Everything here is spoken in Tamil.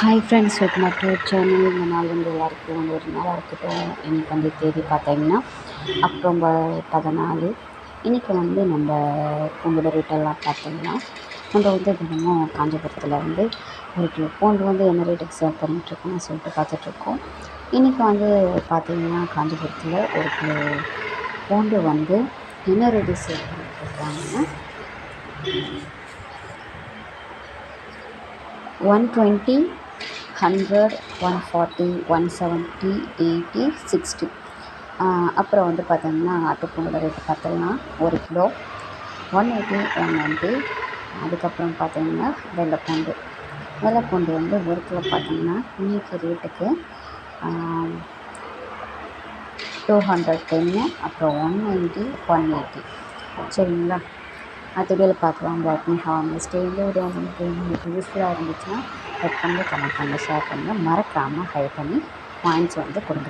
Hi friends welcome back to channel இந்த நாள் வந்து எல்லாருக்கும் வந்து ஒரு நாளாக இருக்கட்டும். இன்றைக்கி வந்து தேதி பார்த்தீங்கன்னா அக்டோபர் பதினாலு. இன்றைக்கி வந்து நம்ம பூண்டோட ரேட்டெல்லாம் பார்த்தீங்கன்னா நம்ம வந்து தினமும் காஞ்சிபுரத்தில் வந்து ஒரு கிலோ பூண்டு வந்து என்ன ரேட்டுக்கு சேல் பண்ணிகிட்ருக்கோம்னு சொல்லிட்டு பார்த்துட்ருக்கோம் இன்றைக்கி வந்து பார்த்தீங்கன்னா காஞ்சிபுரத்தில் ஒரு கிலோ பூண்டு வந்து என்ன rate sale பண்ணிகிட்ருக்காங்கன்னா one twenty hundred one forty one seventy eighty sixty அப்புறம் வந்து பார்த்திங்கன்னா ஆட்டுப்பொங்கல் ரேட்டு பார்த்தோம்னா ஒரு kilo. One eighty one ninety அதுக்கப்புறம் பார்த்திங்கன்னா வெள்ளைப்பூண்டு. வெள்ளைப்பூண்டு வந்து ஒரு கிலோ பார்த்திங்கன்னா இன்றைக்கி ரேட்டுக்கு டூ ஹண்ட்ரட் டென்னு அப்புறம் ஒன் நைன்ட்டி ஒன் எயிட்டி சரிங்களா? அடுத்த வீடியோவில் பார்க்கலாம் பட் மீ ஹாவ் நெக்ஸ்ட் இந்த வீடியோ உங்களுக்கு உங்களுக்கு யூஸ்ஃபுல்லாக இருந்துச்சுன்னா லைக் பண்ணுங்கள் கமெண்ட் பண்ணுங்கள் ஷேர் பண்ணுங்கள் மறக்காமல் ஹை பண்ணி பாயிண்ட்ஸ் வந்து கொடுங்க.